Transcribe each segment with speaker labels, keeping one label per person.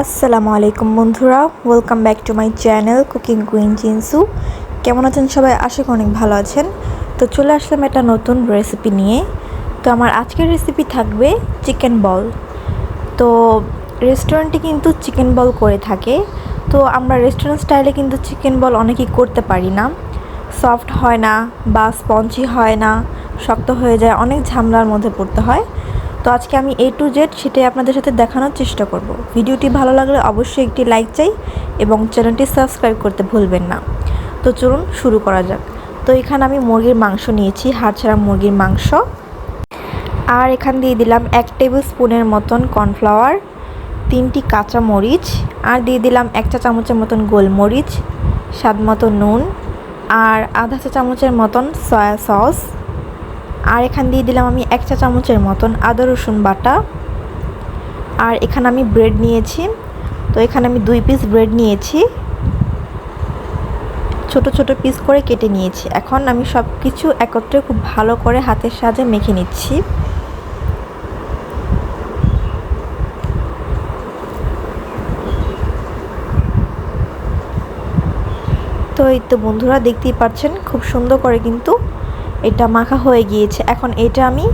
Speaker 1: আসসালামু আলাইকুম বন্ধুরা welcome back to my channel cooking queen Jinsu কেমন আছেন সবাই? আশা করি অনেক ভালো আছেন। তো চলে আসলাম একটা নতুন রেসিপি নিয়ে। তো আমার আজকের রেসিপি থাকবে চিকেন বল তো রেস্টুরেন্টে কিন্তু চিকেন বল করে থাকে। তো আমরা রেস্টুরেন্ট স্টাইলে কিন্তু চিকেন বল অনেকেই করতে পারি না। সফট হয় না বা স্পঞ্জি হয় না, শক্ত হয়ে যায়, অনেক ঝামেলার মধ্যে পড়তে হয়। তো আজকে আমি এ টু জেড সেটাই আপনাদের সাথে দেখানোর চেষ্টা করব। ভিডিওটি ভালো লাগলে অবশ্যই একটি লাইক চাই এবং চ্যানেলটি সাবস্ক্রাইব করতে ভুলবেন না। তো চলুন শুরু করা যাক। তো এখানে আমি মুরগির মাংস নিয়েছি, হাড় ছাড়া মুরগির মাংস। আর এখান দিয়ে দিলাম এক টেবিল স্পুনের মতন কর্নফ্লাওয়ার, তিনটি কাঁচা মরিচ, আর দিয়ে দিলাম এক চা চামচের মতন গোলমরিচ, স্বাদ মতো নুন, আর আধা চা চামচের মতন সয়া সস। আর এখান দিয়ে দিলাম আমি এক চা চামচের মতন আদা রসুন বাটা। আর এখানে আমি ব্রেড নিয়েছি। তো এখানে আমি দুই পিস ব্রেড নিয়েছি। ছোট ছোট পিস করে কেটে নিয়েছি। এখন আমি সব কিছু একত্রে খুব ভালো করে হাতের সাহায্যে মেখে নিচ্ছি। তো এই তো বন্ধুরা দেখতেই পাচ্ছেন, খুব সুন্দর করে কিন্তু এটা মাখা হয়ে গিয়েছে, এখন এটা আমি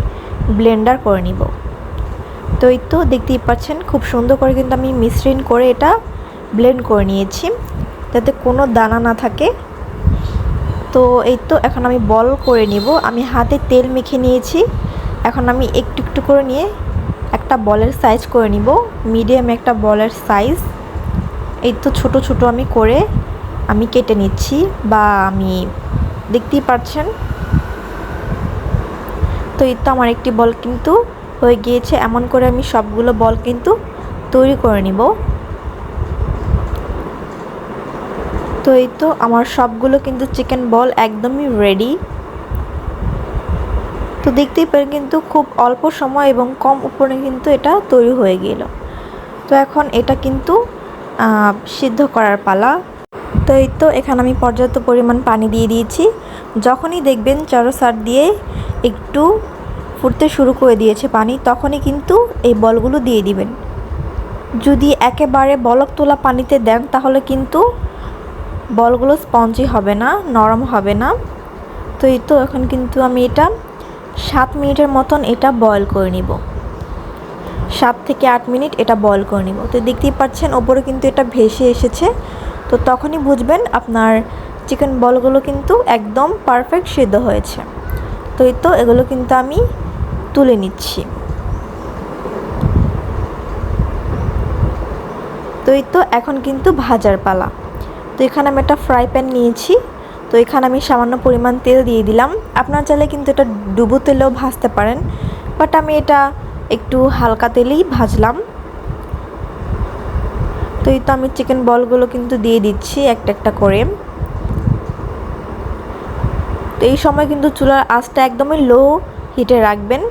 Speaker 1: ব্লেন্ডার করে নিব। তো এই তো দেখতেই পাচ্ছেন, খুব সুন্দর করে কিন্তু আমি মিশ্রণ করে এটা ব্লেন্ড করে নিয়েছি, যাতে কোনো দানা না থাকে। তো এই তো এখন আমি বল করে নিব, আমি হাতে তেল মেখে নিয়েছি, এখন আমি একটু একটু করে নিয়ে একটা বলের সাইজ করে নিব মিডিয়াম একটা বলের সাইজ এই তো ছোট ছোট আমি করে আমি কেটে নিচ্ছি, বা আমি দেখতেই পাচ্ছেন তো এই তো আমার একটি বল কিন্তু হয়ে গিয়েছে। এমন করে আমি সবগুলো বল কিন্তু তৈরি করে নিব। তো এই তো আমার সবগুলো কিন্তু চিকেন বল একদমই রেডি তো দেখতেই পারেন কিন্তু খুব অল্প সময় এবং কম উপরে কিন্তু এটা তৈরি হয়ে গেল। তো এখন এটা কিন্তু সিদ্ধ করার পালা। তো এই তো এখানে আমি পর্যাপ্ত পরিমাণ পানি দিয়ে দিয়েছি। যখনই দেখবেন চারো সার দিয়ে একটু ফুটতে শুরু করে দিয়েছে পানি, তখনই কিন্তু এই বলগুলো দিয়ে দিবেন। যদি একেবারে বলক তোলা পানিতে দেন, তাহলে কিন্তু বলগুলো স্পঞ্জি হবে না, নরম হবে না। তো এই তো এখন কিন্তু আমি এটা সাত মিনিটের মতন এটা বয়ল করে নিব। সাত থেকে আট মিনিট এটা বয়ল করে নিব। তো দেখতেই পাচ্ছেন, ওপরে কিন্তু এটা ভেসে এসেছে। তো তখনই বুঝবেন আপনার চিকেন বলগুলো কিন্তু একদম পারফেক্ট সিদ্ধ হয়েছে। তো এই তো এগুলো কিন্তু আমি তুলে নিচ্ছি। তো এই তো এখন কিন্তু ভাজার পালা। তো এখানে আমি একটা ফ্রাই প্যান নিয়েছি। তো এখানে আমি সামান্য পরিমাণ তেল দিয়ে দিলাম। আপনার চাইলে কিন্তু এটা ডুবো তেলেও ভাজতে পারেন। বাট আমি এটা একটু হালকা তেলেই ভাজলাম। তো এই তো আমি চিকেন বলগুলো কিন্তু দিয়ে দিচ্ছি একটা একটা করে। তো এই সময় কিন্তু চুলার আঁচটা একদমই লো হিটে রাখবেন।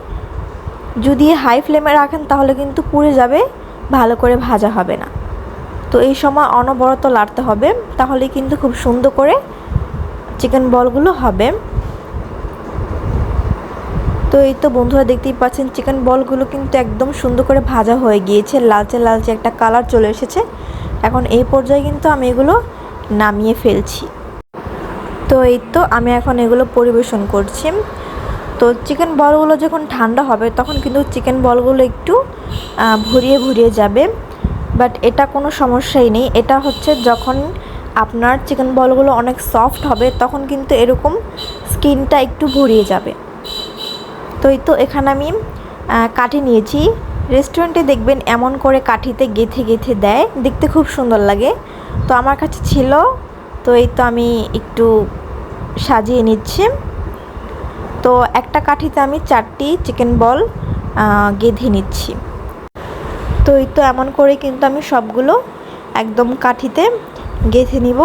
Speaker 1: যদি হাই ফ্লেমে রাখেন তাহলে কিন্তু পুড়ে যাবে, ভালো করে ভাজা হবে না। তো এই সময় অনবরত লাড়তে হবে, তাহলে কিন্তু খুব সুন্দর করে চিকেন বলগুলো হবে। তো এই তো বন্ধুরা দেখতেই পাচ্ছেন চিকেন বলগুলো কিন্তু একদম সুন্দর করে ভাজা হয়ে গিয়েছে, লালচে লালচে একটা কালার চলে এসেছে। এখন এই পর্যায়ে কিন্তু আমি এগুলো নামিয়ে ফেলছি। তো এই তো আমি এখন এগুলো পরিবেশন করছি। তো চিকেন বলগুলো যখন ঠান্ডা হবে, তখন কিন্তু চিকেন বলগুলো একটু ভরিয়ে ভরিয়ে যাবে। বাট এটা কোনো সমস্যাই নেই। এটা হচ্ছে যখন আপনার চিকেন বলগুলো অনেক সফট হবে, তখন কিন্তু এরকম স্কিনটা একটু ভরিয়ে যাবে। তো এই তো এখানে আমি কাঠি নিয়েছি। রেস্টুরেন্টে দেখবেন এমন করে কাঠিতে গেথে গেথে দেয়। দেখতে খুব সুন্দর লাগে। তো আমার কাছে ছিল। তো এই তো আমি একটু সাজিয়ে নিচ্ছি। তো একটা কাঠিতে আমি চারটি চিকেন বল গেঁধে নিচ্ছি। তো এই তো এমন করে কিন্তু আমি সবগুলো একদম কাঠিতে গেঁথে নিব।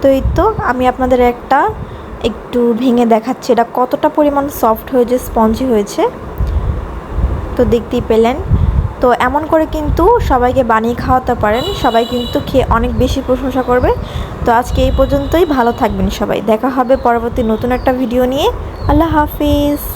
Speaker 1: তো এই তো আমি আপনাদের একটা একটু ভেঙে দেখাচ্ছি, এটা কতটা পরিমাণ সফট হয়েছে স্পঞ্জি হয়েছে। তো দেখতেই পেলেন তো এমন করে কিন্তু সবাইকে বানিয়ে খাওয়াতে পারেন। সবাই কিন্তু খেয়ে অনেক বেশি প্রশংসা করবে। তো আজকে এই পর্যন্তই। ভালো থাকবেন সবাই। দেখা হবে পরবর্তী নতুন একটা ভিডিও নিয়ে। আল্লাহ হাফিজ।